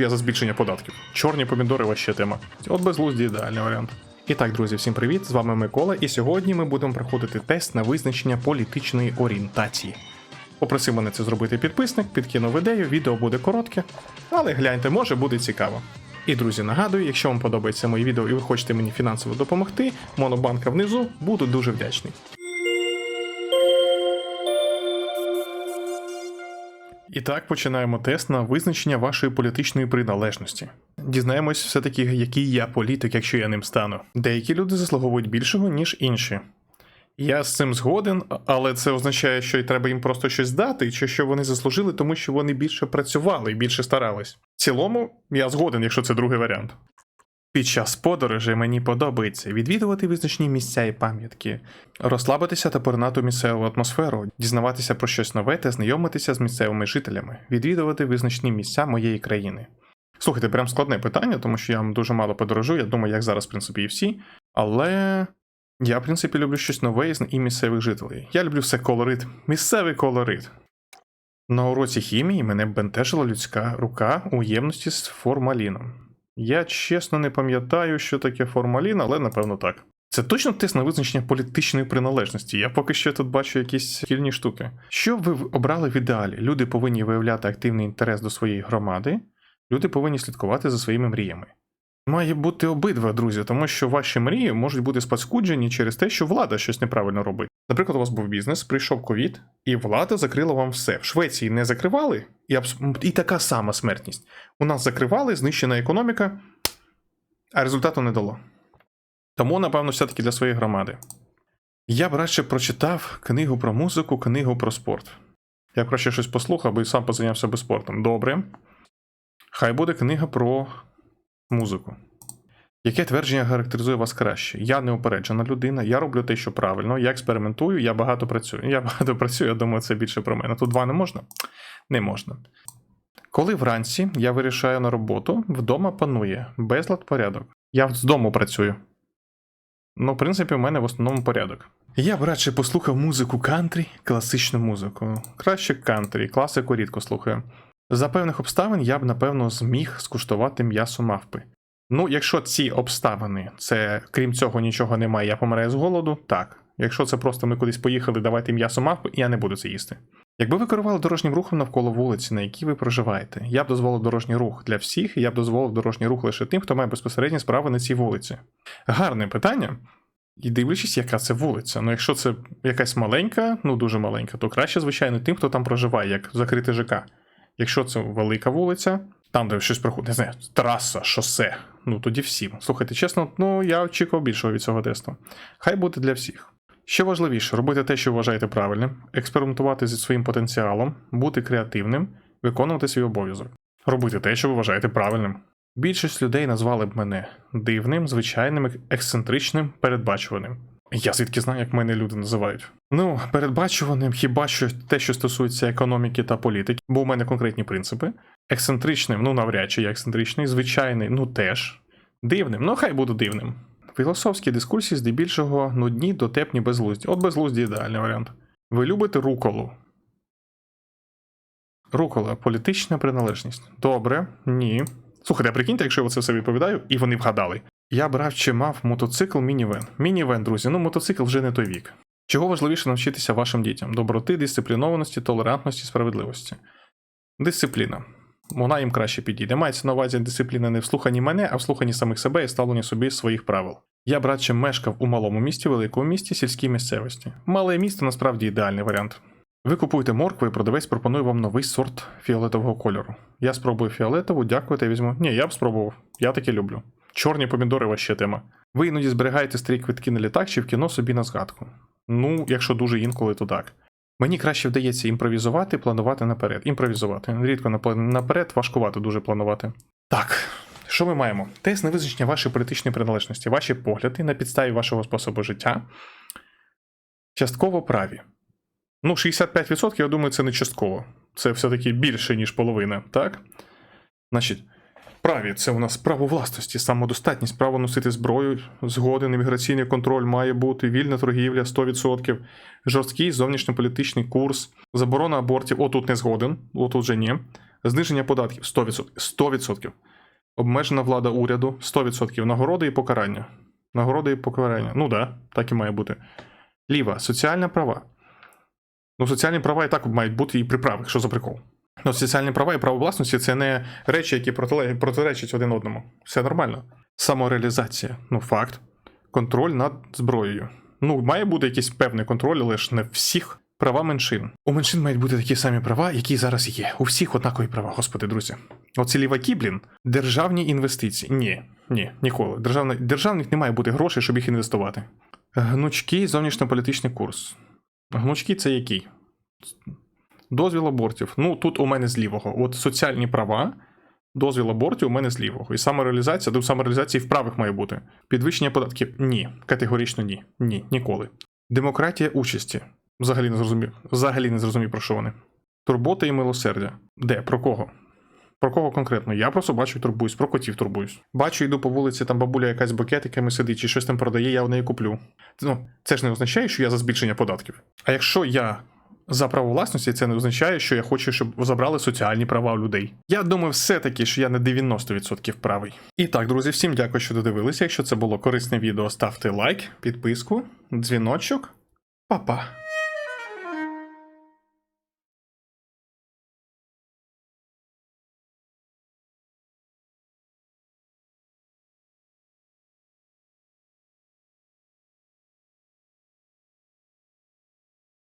Я за збільшення податків. Чорні помідори ваще тема. От безглузді ідеальний варіант. І так, друзі, всім привіт! З вами Микола, і сьогодні ми будемо проходити тест на визначення політичної орієнтації. Попросив мене це зробити підписник, підкинув ідею, відео буде коротке, але гляньте, може буде цікаво. І друзі, нагадую, якщо вам подобається моє відео і ви хочете мені фінансово допомогти, монобанка внизу, буду дуже вдячний. І так починаємо тест на визначення вашої політичної приналежності. Дізнаємось все-таки, який я політик, якщо я ним стану. Деякі люди заслуговують більшого, ніж інші. Я з цим згоден, але це означає, що треба їм просто щось дати, чи що вони заслужили, тому що вони більше працювали і більше старались. В цілому, я згоден, якщо це другий варіант. Під час подорожі мені подобається відвідувати визначні місця і пам'ятки, розслабитися та поринати місцеву атмосферу, дізнаватися про щось нове та знайомитися з місцевими жителями, відвідувати визначні місця моєї країни. Слухайте, прям складне питання, тому що я дуже мало подорожую, я думаю, як зараз, в принципі, і всі. Але я, в принципі, люблю щось нове і місцевих жителів. Я люблю все колорит, місцевий колорит. На уроці хімії мене бентежила людська рука у ємності з формаліном. Я чесно не пам'ятаю, що таке формалін, але напевно так. Це точно тест на визначення політичної приналежності. Я поки що тут бачу якісь шкільні штуки. Що ви обрали в ідеалі? Люди повинні виявляти активний інтерес до своєї громади, люди повинні слідкувати за своїми мріями. Має бути обидва, друзі, тому що ваші мрії можуть бути спаскуджені через те, що влада щось неправильно робить. Наприклад, у вас був бізнес, прийшов ковід, і влада закрила вам все. В Швеції не закривали, і, абс- і така сама смертність. У нас закривали, знищена економіка, а результату не дало. Тому, напевно, все-таки для своєї громади. Я б радше прочитав книгу про музику, книгу про спорт. Я б краще щось послухав, бо і сам позайнявся би спортом. Добре. Хай буде книга про музику. Яке твердження характеризує вас краще? Я неупереджена людина, я роблю те, що правильно, я експериментую, я багато працюю. Я багато працюю, я думаю, це більше про мене. Тут два не можна? Не можна. Коли вранці я вирішаю на роботу, вдома панує безлад порядок. Я з дому працюю. Ну, в принципі, у мене в основному порядок. Я б радше послухав музику кантрі, класичну музику. Краще кантрі, класику рідко слухаю. За певних обставин я б, напевно, зміг скуштувати м'ясо мавпи. Ну, якщо ці обставини, це крім цього нічого немає, я помираю з голоду, так. Якщо це просто ми кудись поїхали, давайте м'ясо мавпи, я не буду це їсти. Якби ви керували дорожнім рухом навколо вулиці, на якій ви проживаєте, я б дозволив дорожній рух для всіх, і я б дозволив дорожній рух лише тим, хто має безпосередні справи на цій вулиці. Гарне питання. І дивлячись, яка це вулиця. Ну, якщо це якась маленька, ну дуже маленька, то краще, звичайно, тим, хто там проживає, як закрите ЖК. Якщо це велика вулиця, там, де щось проходить, не знаю, траса, шосе, ну тоді всім. Слухайте, чесно, ну я очікував більшого від цього тесту. Хай буде для всіх. Що важливіше, робити те, що вважаєте правильним, експериментувати зі своїм потенціалом, бути креативним, виконувати свій обов'язок. Робити те, що ви вважаєте правильним. Більшість людей назвали б мене дивним, звичайним, ексцентричним, передбачуваним. Я звідки знаю, як мене люди називають. Ну, передбачуваним хіба що те, що стосується економіки та політики, бо у мене конкретні принципи. Ексцентричним, ну навряд чи я ексцентричний, звичайний, ну теж. Дивним, ну хай буду дивним. Філософські дискусії здебільшого нудні, дотепні, безглузді. От безглузді ідеальний варіант. Ви любите руколу? Рукола, політична приналежність. Добре, ні. Слухайте, а прикиньте, якщо я це все відповідаю, і вони вгадали. Я брав чи мав мотоцикл мінівен. Мінівен, друзі, ну мотоцикл вже не той вік. Чого важливіше навчитися вашим дітям? Доброти, дисциплінованості, толерантності, справедливості. Дисципліна. Вона їм краще підійде. Мається на увазі дисципліна не в слуханні мене, а в слуханні самих себе і ставленні собі своїх правил. Я б радше мешкав у малому місті, великому місті, сільській місцевості. Мале місто насправді ідеальний варіант. Ви купуєте моркву і продавець пропонує вам новий сорт фіолетового кольору. Я спробую фіолетову, дякую та візьму. Ні, я б спробував. Я таке люблю. Чорні помідори ваще тема. Ви іноді зберігаєте старі квитки на літак чи в кіно собі на згадку. Ну, якщо дуже інколи, то так. Мені краще вдається імпровізувати, планувати наперед. Імпровізувати. Рідко наперед, важкувато дуже планувати. Так, що ми маємо? Тест на визначення вашої політичної приналежності, ваші погляди на підставі вашого способу життя. Частково праві. Ну, 65%, я думаю, це не частково. Це все-таки більше, ніж половина, так? Значить, праві це у нас право власності, самодостатність, право носити зброю, згоден, імміграційний контроль має бути, вільна торгівля 100%, жорсткий зовнішньополітичний курс, заборона абортів, отут не згоден, отут же ні. Зниження податків 100%. 100%. Обмежена влада уряду 100%. Нагороди і покарання. Нагороди і покарання. Ну да, так і має бути. Ліва, соціальні права. Ну, соціальні права і так мають бути і при правих, що за прикол. Ну, соціальні права і право власності це не речі, які протиречать один одному. Все нормально. Самореалізація. Ну, факт. Контроль над зброєю. Ну, має бути якийсь певний контроль, але ж не всіх права меншин. У меншин мають бути такі самі права, які зараз є. У всіх однакові права, господи, друзі. Оці ліваки, блін, державні інвестиції. Ні, ні, ніколи. Державна, державних не має бути грошей, щоб їх інвестувати. Гнучкий зовнішньополітичний курс. Гнучки це який? Дозвіл абортів. Ну, тут у мене з лівого. От соціальні права, дозвіл абортів у мене з лівого. І самореалізація, до самореалізації в правих має бути. Підвищення податків ні. Категорично ні. Ні, ніколи. Демократія участі. Взагалі не зрозумів. Взагалі не зрозумів, про що вони. Турбота і милосердя. Де? Про кого? Про кого конкретно? Я просто бачу турбуюсь, про котів турбуюсь. Бачу, йду по вулиці, там бабуля якась букетиками сидить чи щось там продає, я в неї куплю. Ну, це ж не означає, що я за збільшення податків. А якщо я за право власності, це не означає, що я хочу, щоб забрали соціальні права у людей. Я думаю, все-таки, що я на 90% правий. І так, друзі, всім дякую, що додивилися. Якщо це було корисне відео, ставте лайк, підписку, дзвіночок. Па-па!